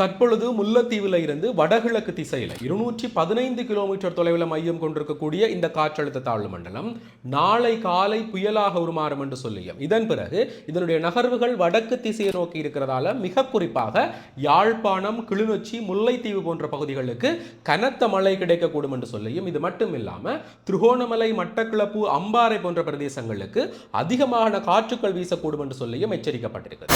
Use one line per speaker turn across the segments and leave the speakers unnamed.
தற்பொழுது முல்லைத்தீவில் இருந்து வடகிழக்கு திசையில் இருநூற்றி பதினைந்து கிலோமீட்டர் தொலைவில் மையம் கொண்டிருக்கக்கூடிய இந்த காற்றழுத்த தாழ்வு மண்டலம் நாளை காலை புயலாக உருமாறும் என்று சொல்லியும். இதன் பிறகு இதனுடைய நகர்வுகள் வடக்கு திசையை நோக்கி இருக்கிறதால மிக குறிப்பாக யாழ்ப்பாணம் கிளிநொச்சி முல்லைத்தீவு போன்ற பகுதிகளுக்கு கனத்த மழை கிடைக்கக்கூடும் என்று சொல்லியும். இது மட்டும் இல்லாமல் திருகோணமலை மட்டக்கிளப்பு அம்பாறை போன்ற பிரதேசங்களுக்கு அதிகமான காற்றுக்கள் வீசக்கூடும் என்று சொல்லியும் எச்சரிக்கப்பட்டிருக்கிறது.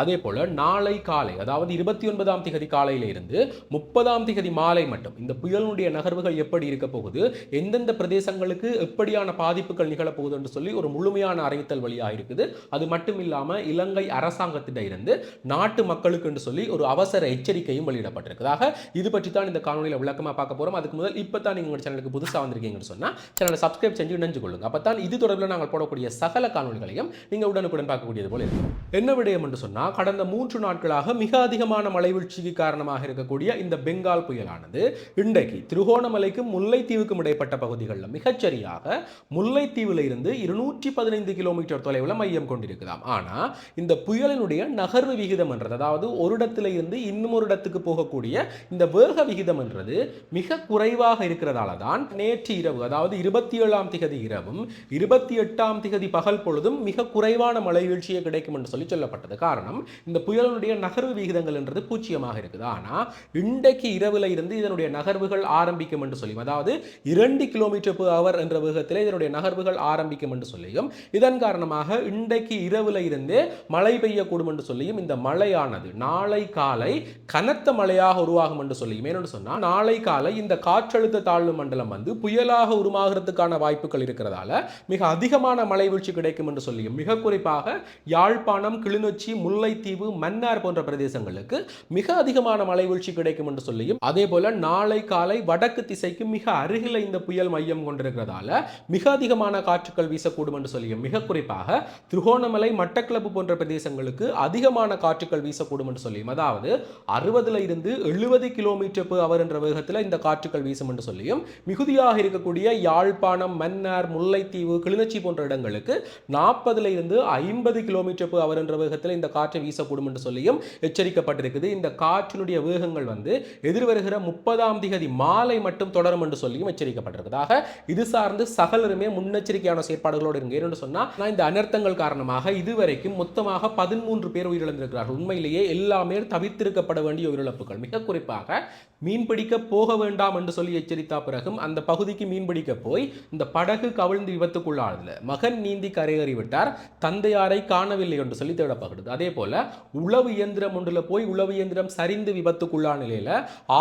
அதே போல் நாளை காலை அதாவது இருபத்தி ஒன்பதாம் திகதி காலையிலிருந்து முப்பதாம் திகதி மாலை மட்டும் இந்த புயலினுடைய நகர்வுகள் எப்படி இருக்க போகுது எந்தெந்த பிரதேசங்களுக்கு எப்படியான பாதிப்புகள் நிகழப்போகுது என்று சொல்லி ஒரு முழுமையான அறிவித்தல் வழியாக இருக்குது. அது மட்டும் இல்லாமல் இலங்கை அரசாங்கத்திட்ட இருந்து நாட்டு மக்களுக்கு என்று சொல்லி ஒரு அவசர எச்சரிக்கையும் வெளியிடப்பட்டிருக்கிறதாக இது பற்றி தான் இந்த காணொலியில் விளக்கமாக பார்க்க போகிறோம் அதுக்கு முதல் இப்போ தான் நீங்கள் சேனலுக்கு புதுசாக வந்திருக்கீங்கன்னு சொன்னால் சேனலை சப்ஸ்கிரைப் செஞ்சு இணைஞ்சு கொள்ளுங்க அப்போ தான் இது தொடர்பில் நாங்கள் போடக்கூடிய சகல காணொலிகளையும் நீங்கள் உடனுக்குடன் பார்க்கக்கூடியது போல இருக்கும். என்ன விடயம் என்று சொன்னால் கடந்த மூன்று நாட்களாக மிக அதிகமான மழை வீழ்ச்சிக்கு காரணமாக இருக்கக்கூடிய இந்த பெங்கால் புயலானது இன்றைக்கு திருகோணமலைக்கும் முல்லைத்தீவுக்கும் இடைப்பட்ட பகுதிகளில் மிகச்சரியாக முல்லைத்தீவில் இருந்து இருநூற்றி பதினைந்து கிலோமீட்டர் தொலைவில் மையம் கொண்டிருக்கலாம் ஆனால் இந்த புயலினுடைய நகர்வு விகிதம் என்றது அதாவது ஒரு இடத்துல இருந்து இன்னும் ஒரு இடத்துக்கு போகக்கூடிய இந்த வேக விகிதம் என்றது மிக குறைவாக இருக்கிறதால தான் நேற்று இரவு அதாவது இருபத்தி ஏழாம் திகதி இரவும் இருபத்தி எட்டாம் திகதி பகல் பொழுதும் மிக குறைவான மழை வீழ்ச்சியே கிடைக்கும் என்று சொல்லி சொல்லப்பட்டது. காரணம் இந்த புயலினுடைய நகர்வு விகிதங்கள்ன்றது பூஜ்ஜியமாக இருக்குது. ஆனால் இன்றைக்கு இரவில் இருந்து இதனுடைய நகர்வுகள் ஆரம்பிக்கும் என்று சொல்லியும் அதாவது இரண்டு கிலோமீட்டர் per அவர் என்ற வேகத்தில் இதனுடைய நகர்வுகள் ஆரம்பிக்கும் என்று சொல்லியும் இதன் காரணமாக இன்றைக்கு இரவில் இருந்தே மழை பெய்யக்கூடும் என்று சொல்லியும் இந்த மழையானது நாளை காலை கனத்த மழையாக உருவாகும் என்று சொல்லியும். ஏன்னு சொன்னால் நாளை காலை இந்த காற்றழுத்த தாழ்வு மண்டலம் வந்து புயலாக உருமாகிறதுக்கான வாய்ப்புகள் இருக்கிறதால மிக அதிகமான மழை வீழ்ச்சி கிடைக்கும் என்று சொல்லியும் மிக குறிப்பாக யாழ்ப்பாணம் கிளிநொச்சி முல்லை முல்லைத்தீவு மன்னார் போன்ற பிரதேசங்களுக்கு மிக அதிகமான மழை வீழ்ச்சி கிடைக்கும் என்று சொல்லியும் அதே போல நாளை காலை வடக்கு திசைக்கு மிக அருகில் இந்த புயல் மையம் கொண்டிருக்கிறதால மிக அதிகமான காற்றுகள் வீசக்கூடும் என்று சொல்லியும் மிக குறிப்பாக திருகோணமலை மட்டக்கிளப்பு போன்ற பிரதேசங்களுக்கு அதிகமான காற்றுகள் வீசக்கூடும் என்று சொல்லியும் அதாவது அறுபதுல இருந்து எழுபது கிலோமீட்டர் per hour என்ற வேகத்தில் இந்த காற்றுகள் வீசும் என்று சொல்லியும் மிகுதியாக இருக்கக்கூடிய யாழ்ப்பாணம் மன்னார் முல்லைத்தீவு கிளிநொச்சி போன்ற இடங்களுக்கு நாற்பதுல இருந்து ஐம்பது கிலோமீட்டர் per hour என்ற வேகத்தில் இந்த காற்று வீசக்கூடும் என்று சொல்லியும் எச்சரிக்கப்பட்டிருக்குது. இந்த காற்றினுடைய வேகங்கள் வந்து எதிர்வருகிற முப்பதாம் திகதி மாலை மட்டும் தொடரும் என்று சொல்லியும் எச்சரிக்கப்பட்டிருக்குதாக இது சார்ந்து சகலருமே முன்னெச்சரிக்கையான செயற்பாடுகளோடு இருங்க ஏன்னு சொன்னால் இந்த அனர்த்தங்கள் காரணமாக இதுவரைக்கும் மொத்தமாக பதிமூன்று பேர் உயிரிழந்திருக்கிறார்கள். உண்மையிலேயே எல்லாமே தவிர்த்திருக்கப்பட வேண்டிய உயிரிழப்புகள். மிக குறிப்பாக மீன்பிடிக்க போக வேண்டாம் என்று சொல்லி எச்சரித்தா பிறகும் அந்த பகுதிக்கு மீன்பிடிக்க போய் இந்த படகு கவிழ்ந்து விபத்துக்குள்ளானதுல மகன் நீந்தி கரையேறி விட்டார் தந்தையாரை காணவில்லை என்று சொல்லி தேடப்படுகிறது. அதே போல உளவு இயந்திரம் ஒன்றில் போய் உளவு இயந்திரம் சரிந்து விபத்துக்குள்ளான நிலையில்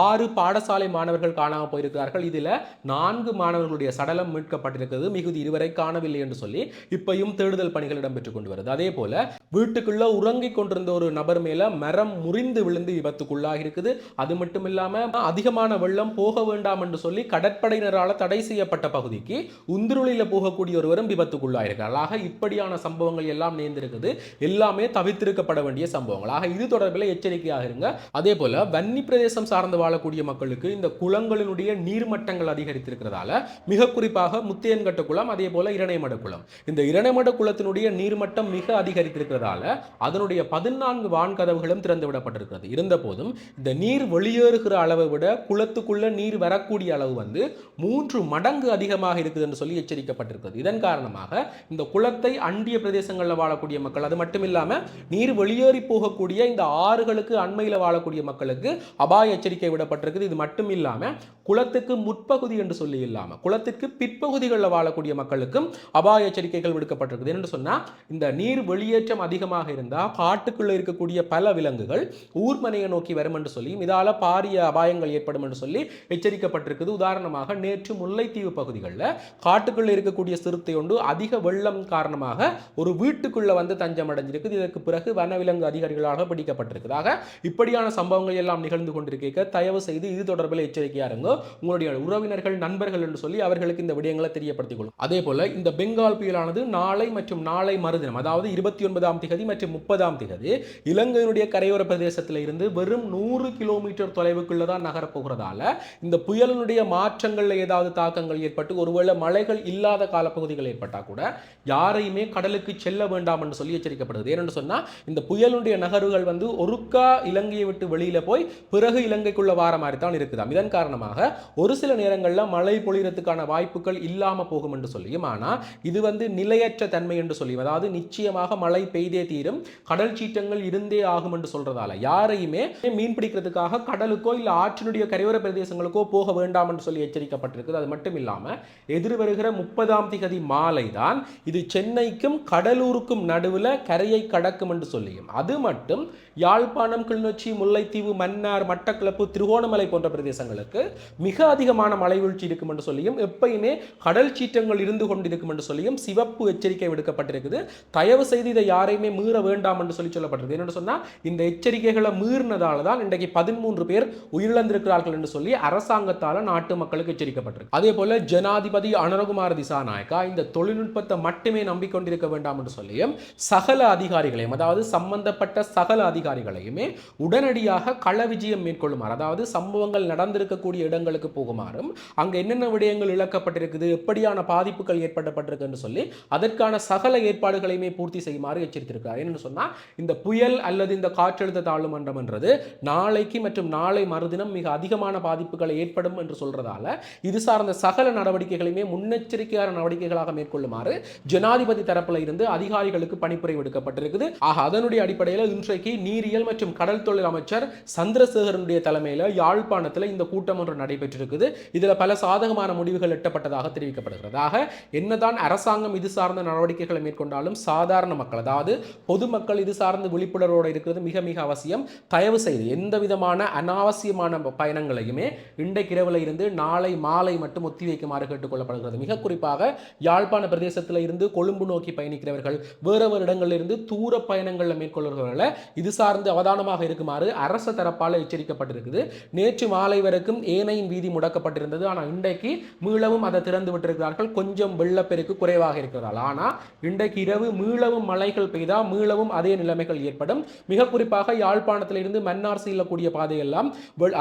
ஆறு பாடசாலை மாணவர்கள் காணாமல் போயிருக்கிறார்கள். இதில் நான்கு மாணவர்களுடைய சடலம் மீட்கப்பட்டிருக்கிறது. மிகுதி இருவரை காணவில்லை என்று சொல்லி இப்பையும் தேடுதல் பணிகள் இடம்பெற்றுக் கொண்டு வருது. அதே போல வீட்டுக்குள்ள உறங்கிக் கொண்டிருந்த ஒரு நபர் மேல மரம் முறிந்து விழுந்து விபத்துக்குள்ளாக இருக்குது. அது மட்டும் இல்லாம அதிகமான வெள்ளம் போக வேண்டாம் என்று சொல்லி கடற்படையினரால் தடை செய்யப்பட்ட பகுதிக்கு உந்துருளில போகக்கூடிய ஒருவரும் விபத்துக்குள்ளாயிருக்கிறார். ஆக இப்படியான சம்பவங்கள் எல்லாம் நேர்ந்திருக்குது. எல்லாமே தவித்திருக்கப்பட தவிர்த்திருக்கப்பட வேண்டிய சம்பவங்கள். ஆக இது தொடர்பில் எச்சரிக்கையாக இருங்க. அதே போல வன்னி பிரதேசம் சார்ந்து வாழக்கூடிய மக்களுக்கு இந்த குளங்களினுடைய நீர்மட்டங்கள் அதிகரித்திருக்கிறதால மிக குறிப்பாக முத்தையன்கட்ட குளம் அதே போல இரணைமட குளம். இந்த இரணைமட குளத்தினுடைய நீர்மட்டம் மிக அதிகரித்திருக்கிறதால அதனுடைய பதினான்கு வான்கதவுகளும் திறந்துவிடப்பட்டிருக்கிறது. இருந்த போதும் இந்த நீர் வெளியேறுகிற அளவை விட குளத்துக்குள்ள நீர் வரக்கூடிய அளவு வந்து மூன்று மடங்கு அதிகமாக இருக்குது என்று சொல்லி எச்சரிக்கப்பட்டிருக்கிறது. இதன் காரணமாக இந்த குளத்தை அண்டிய பிரதேசங்களில் வாழக்கூடிய மக்கள் அது மட்டும் இல்லாமல் நீர் வெளி வெளியேறி போகக்கூடிய இந்த ஆறுகளுக்கு அண்மையில் வாழக்கூடிய மக்களுக்கு அபாய எச்சரிக்கை விடப்பட்டிருக்குது. இது மட்டும் இல்லாமல் குளத்துக்கு முற்பகுதி என்று சொல்லி இல்லாமல் குளத்திற்கு பிற்பகுதிகளில் வாழக்கூடிய மக்களுக்கும் அபாய எச்சரிக்கைகள் விடுக்கப்பட்டிருக்குது. என்று சொன்னால் இந்த நீர் வெளியேற்றம் அதிகமாக இருந்தால் காட்டுக்குள்ளே இருக்கக்கூடிய பல விலங்குகள் ஊர்மனையை நோக்கி வரும் என்று சொல்லி இதால் பாரிய அபாயங்கள் ஏற்படும் என்று சொல்லி எச்சரிக்கப்பட்டிருக்குது. உதாரணமாக நேற்று முல்லைத்தீவு பகுதிகளில் காட்டுக்குள்ளே இருக்கக்கூடிய சிறுத்தை ஒன்று அதிக வெள்ளம் காரணமாக ஒரு வீட்டுக்குள்ளே வந்து தஞ்சம் அடைஞ்சிருக்குது இதற்கு பிறகு வனவிலங்கு அதிகாரிகளாக பிடிக்கப்பட்டிருக்குதாக இப்படியான சம்பவங்கள் எல்லாம் நிகழ்ந்து கொண்டிருக்க தயவு செய்து இது தொடர்பில் எச்சரிக்கையாக இருங்க. உங்களுடைய உறவினர்கள் நண்பர்கள் என்று சொல்லி அவர்களுக்கு இந்த விடயங்களை தெரியப்படுத்திக் கொள்ளும் அதே போல இந்த பெங்கால் புயலானது நாளை மற்றும் நாளை மறுதினம் அதாவது இருபத்தி ஒன்பதாம் திகதி மற்றும் முப்பதாம் திகதி இலங்கையினுடைய கரையோர பிரதேசத்தில் இருந்து வெறும் நூறு கிலோமீட்டர் தொலைவுக்குள்ள தான் நகரப்போகிறதால இந்த புயலினுடைய மாற்றங்களில் ஏதாவது தாக்கங்கள் ஏற்பட்டு ஒருவேளை மழைகள் இல்லாத காலப்பகுதிகள் ஏற்பட்டால் கூட யாரையுமே கடலுக்கு செல்ல வேண்டாம் என்று சொல்லி எச்சரிக்கப்படுது ஏனென்று சொன்னால் இந்த புயலுடைய நகர்வுகள் வந்து ஒருக்கா இலங்கையை விட்டு வெளியில போய் பிறகு இலங்கைக்குள்ள வார மாதிரி தான் இருக்குதாம். இதன் காரணமாக ஒரு சில நேரங்களில் மழை பொழியறதுக்கான வாய்ப்புகள் இல்லாமல் போகும் என்று சொல்லியும் ஆனால் இது வந்து நிலையற்ற தன்மை என்று சொல்லியும் அதாவது நிச்சயமாக மழை பெய்தே தீரும் கடல் சீற்றங்கள் இருந்தே ஆகும் என்று சொல்றதால யாரையுமே மீன் பிடிக்கிறதுக்காக கடலுக்கோ இல்லை ஆற்றினுடைய கரையோர பிரதேசங்களுக்கோ போக வேண்டாம் என்று சொல்லி எச்சரிக்கப்பட்டிருக்குது. அது மட்டும் இல்லாமல் எதிர் வருகிற முப்பதாம் திகதி மாலை தான் இது சென்னைக்கும் கடலூருக்கும் நடுவில் கரையை கடக்கும் என்று சொல்லியும். அது மட்டும் யாழ்ப்பாணம் கிளிநொச்சி முல்லைத்தீவு மன்னார் மட்டக்களப்பு திருகோணமலை போன்ற பிரதேசங்களுக்கு மிக அதிகமான மழை வீழ்ச்சி இருக்கும் என்று சொல்லியும் எப்பயுமே கடல் சீற்றங்கள் இருந்து கொண்டிருக்கும் என்று சொல்லியும் சிவப்பு எச்சரிக்கை விடுக்கப்பட்டிருக்குது. தயவு செய்து இதை யாரையுமே மீற வேண்டாம் என்று சொல்லி சொல்லப்பட்டிருக்கு என்னென்னு சொன்னால் இந்த எச்சரிக்கைகளை மீறினதால தான் இன்றைக்கு பதிமூன்று பேர் உயிரிழந்திருக்கிறார்கள் என்று சொல்லி அரசாங்கத்தால் நாட்டு மக்களுக்கு எச்சரிக்கப்பட்டிருக்கு. அதே போல ஜனாதிபதி அனுரகுமார் திசாநாயக்கா இந்த தொழில்நுட்பத்தை மட்டுமே நம்பிக்கொண்டிருக்க வேண்டாம் என்று சொல்லியும் சகல அதிகாரிகளையும் அதாவது சம்பந்தப்பட்ட சகல அதிகாரிகளையுமே உடனடியாக கள விஜயம் மேற்கொள்ளுமாறு அதாவது சம்பவங்கள் நடந்திருக்கக்கூடிய இடங்களுக்கு போகுமாறும் அங்கே என்னென்ன விடயங்கள் இழக்கப்பட்டிருக்குது எப்படியான பாதிப்புகள் ஏற்படப்பட்டிருக்குன்னு சொல்லி அதற்கான சகல ஏற்பாடுகளையுமே பூர்த்தி செய்யுமாறு எச்சரித்திருக்கிறார். என்னென்னு சொன்னால் இந்த புயல் அல்லது இந்த காற்றழுத்த தாழ்வு என்றது நாளைக்கு மற்றும் நாளை மறுதினம் மிக அதிகமான பாதிப்புகளை ஏற்படும் என்று சொல்றதால இது சார்ந்த சகல நடவடிக்கைகளையுமே முன்னெச்சரிக்கையான நடவடிக்கைகளாக மேற்கொள்ளுமாறு ஜனாதிபதி தரப்புல இருந்து அதிகாரிகளுக்கு பணிப்புரை விடுக்கப்பட்டிருக்குது. ஆக அதனுடைய அடிப்படையில் இன்றைக்கு நீரியல் மற்றும் கடல் தொழில் அமைச்சர் சந்திரசேகரனுடைய தலைமையில் யாழ்ப்பாணத்தில் இந்த கூட்டம் ஒன்று நடைபெற்றிருக்குது. இதில் பல சாதகமான முடிவுகள் எட்டப்பட்டதாக தெரிவிக்கப்படுகிறது. என்னதான் அரசாங்கம் இது சார்ந்த நடவடிக்கைகளை மேற்கொண்டாலும் சாதாரண மக்கள் அதாவது பொதுமக்கள் இது சார்ந்த விழிப்புணர்வோடு இருக்கிறது மிக மிக அவசியம். தயவு செய்து எந்த விதமான அனாவசியமான பயணங்களையுமே இன்றைக்கிரவில் இருந்து நாளை மாலை மட்டும் ஒத்திவைக்குமாறு கேட்டுக்கொள்ளப்படுகிறது. மிக குறிப்பாக யாழ்ப்பாண பிரதேசத்தில் இருந்து கொழும்பு நோக்கி பயணிக்கிறவர்கள் வேறு வேறு இடங்களில் இருந்து தூர பயணங்களில் மேற்கொள்கிறவர்களை இது சார்ந்து அவதானமாக இருக்குமாறு அரச தரப்பால் எச்சரிக்கப்பட்டிருக்குது. நேற்று மாலை வரைக்கும் சென்னையின் வீதி முடக்கப்பட்டிருந்தது. ஆனால் இன்றைக்கு மீளவும் அதை திறந்து விட்டிருக்கிறார்கள். கொஞ்சம் வெள்ளப்பெருக்கு குறைவாக இருக்கிறதால். ஆனால் இன்றைக்கு இரவு மீளவும் மழைகள் பெய்தால் மீளவும் அதே நிலைமைகள் ஏற்படும். மிக குறிப்பாக யாழ்ப்பாணத்திலிருந்து மன்னார் செல்லக்கூடிய பாதையெல்லாம்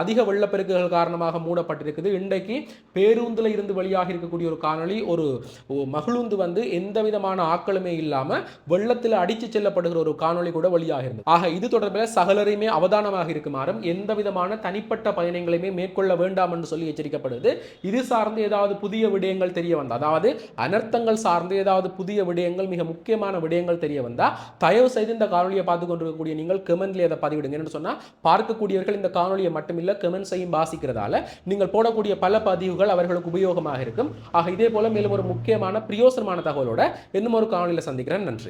அதிக வெள்ளப்பெருக்குகள் காரணமாக மூடப்பட்டிருக்குது. இன்றைக்கு பேருந்தில் இருந்து வெளியாக இருக்கக்கூடிய ஒரு காணொளி ஒரு ஒரு மகிழுந்து வந்து எந்த விதமான ஆக்களுமே இல்லாமல் வெள்ளத்தில் அடித்து செல்லப்படுகிற ஒரு காணொளி கூட வெளியாக இருந்தது. ஆக இது தொடர்பில் சகலரையுமே அவதானமாக இருக்குமாறும் எந்த விதமான தனிப்பட்ட பயணங்களையுமே மேற்கொள்ள வேண்டாம் என்று சொல்லி எச்சரிக்கப்படுது. இது சார்ந்து ஏதாவது புதிய விடயங்கள் தெரிய வந்தால் அதாவது அனர்த்தங்கள் சார்ந்து ஏதாவது புதிய விடயங்கள் மிக முக்கியமான விடயங்கள் தெரிய வந்தால் தயவு செய்து இந்த காணொலியை பார்த்து கொண்டிருக்கக்கூடிய நீங்கள் கமெண்ட்ல அதை பதிவிடுங்க. என்று சொன்னா பார்க்கக்கூடியவர்கள் இந்த காணொலியை மட்டுமில்ல கமெண்ட்ஸையும் வாசிக்கிறதால நீங்கள் போடக்கூடிய பல பதிவுகள் அவர்களுக்கு உபயோகமாக இருக்கும். ஆக இதே போல மேலும் ஒரு முக்கியமான பிரயோசனமான தகவலோட இன்னும் ஒரு காணொலியில் சந்திக்கிறேன். நன்றி.